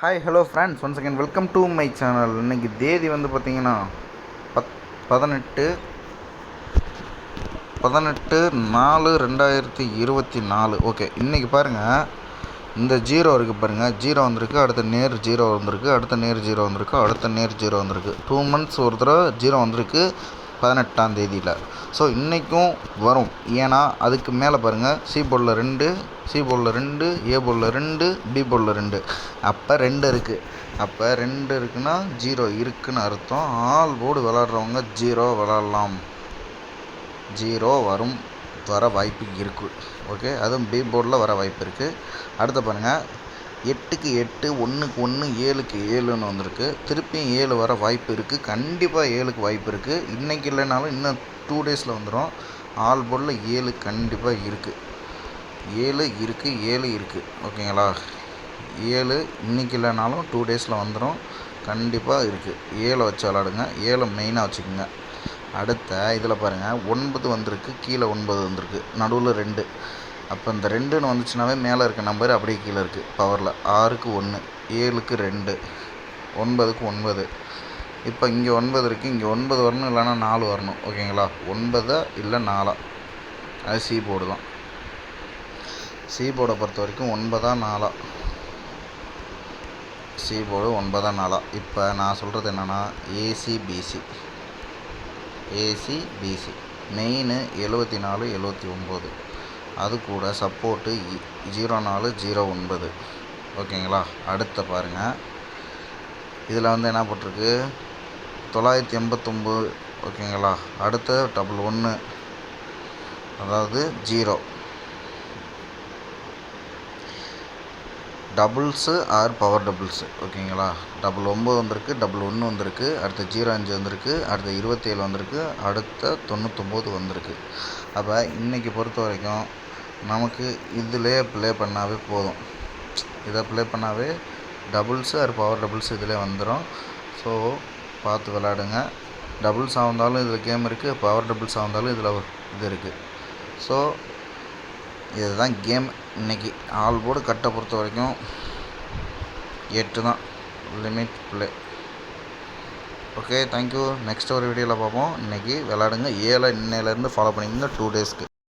Hi hello friends once again welcome to my channel இன்னைக்கு தேதி வந்து பார்த்தீங்கன்னா பத் பதினெட்டு பதினெட்டு நாலு ரெண்டாயிரத்தி இருபத்தி நாலு. ஓகே இன்றைக்கி பாருங்கள் இந்த ஜீரோ இருக்குது பாருங்கள் ஜீரோ வந்திருக்கு அடுத்த நேர் ஜீரோ வந்திருக்கு அடுத்த நேர் ஜீரோ வந்திருக்கு அடுத்த நேர் ஜீரோ வந்திருக்கு. டூ மந்த்ஸ் ஒரு தடவை ஜீரோ வந்திருக்கு. பதினெட்டாம் தேதியில். ஸோ இன்றைக்கும் வரும். ஏன்னா அதுக்கு மேலே பாருங்கள் சி போர்டில் ரெண்டு சி போர்டில் ரெண்டு ஏ போர்டில் ரெண்டு பி போர்டில் ரெண்டு. அப்போ ரெண்டு இருக்குது அப்போ ரெண்டு இருக்குன்னா ஜீரோ இருக்குன்னு அர்த்தம். ஆல் போர்டு விளாட்றவங்க ஜீரோ விளாட்லாம். ஜீரோ வரும். வர வாய்ப்பு இருக்குது ஓகே அதுவும் பி போர்டில் வர வாய்ப்பு இருக்குது அடுத்து பாருங்கள் எட்டுக்கு எட்டு ஒன்றுக்கு ஒன்று ஏழுக்கு ஏழுன்னு வந்திருக்கு. திருப்பியும் ஏழு வர வாய்ப்பு இருக்குது கண்டிப்பாக ஏழுக்கு வாய்ப்பு இருக்குது இன்றைக்கி இல்லைனாலும் இன்னும் டூ டேஸில் வந்துடும் ஆல் போர்டில் ஏழு கண்டிப்பாக இருக்குது ஏழு இருக்குது ஏழு இருக்குது ஓகேங்களா? ஏழு இன்றைக்கி இல்லைனாலும் டூ டேஸில் வந்துடும் கண்டிப்பாக இருக்குது ஏழை வச்சு விளாடுங்க. ஏழை மெயினாக வச்சுக்கோங்க. அடுத்த இதில் பாருங்கள் ஒன்பது வந்திருக்கு. கீழே ஒன்பது வந்திருக்கு. நடுவில் ரெண்டு. அப்போ இந்த ரெண்டுன்னு வந்துச்சுனாவே மேலே இருக்க நம்பர் அப்படியே கீழே இருக்குது பவரில் ஆறுக்கு ஒன்று ஏழுக்கு ரெண்டு ஒன்பதுக்கு ஒன்பது. இப்போ இங்கே ஒன்பது இருக்குது இங்கே ஒன்பது வரணும் இல்லைன்னா நாலு வரணும். ஓகேங்களா ஒன்பதா இல்லை நாலா? அது சி போர்டு தான் சி போர்டை பொறுத்த வரைக்கும் ஒன்பதா நாலா? சி போர்டு ஒன்பதா நாலா. இப்போ நான் சொல்கிறது என்னென்னா AC PC AC PC main எழுபத்தி நாலு எழுபத்தி ஒம்பது அது கூட சப்போர்ட்டு ஜீரோ நாலு ஜீரோ ஒன்பது. ஓகேங்களா? அடுத்த பாருங்கள் இதில் வந்து என்ன போட்டிருக்கு? தொள்ளாயிரத்தி எண்பத்தொம்போது. ஓகேங்களா? அடுத்த டபுள் ஒன்று அதாவது zero doubles R power doubles ஓகேங்களா? டபுள் ஒம்பது வந்திருக்கு டபுள் ஒன்று வந்திருக்கு அடுத்த ஜீரோ அஞ்சு வந்திருக்கு அடுத்த இருபத்தேழு வந்திருக்கு அடுத்த தொண்ணூத்தொம்பது வந்திருக்கு. அப்போ இன்றைக்கி பொறுத்த வரைக்கும் நமக்கு இதிலே ப்ளே பண்ணாவே போதும். இதை ப்ளே பண்ணாவே டபுள்ஸு ஆர் பவர் டபுள்ஸ் இதிலே வந்துடும் ஸோ பார்த்து விளாடுங்க டபுள்ஸாக இருந்தாலும் இதில் கேம் இருக்குது பவர் டபுள்ஸாக இருந்தாலும் இதில் இது இருக்குது ஸோ இதுதான் கேம் இன்றைக்கி ஆல் போர்டு கட்டை பொறுத்த வரைக்கும் எட்டு தான். Limit play okay thank you next ஒரு வீடியோவில் பார்ப்போம். இன்றைக்கி விளாடுங்க ஏழை இன்னையிலேருந்து ஃபாலோ பண்ணிக்கோங்க. டூ டேஸ்க்கு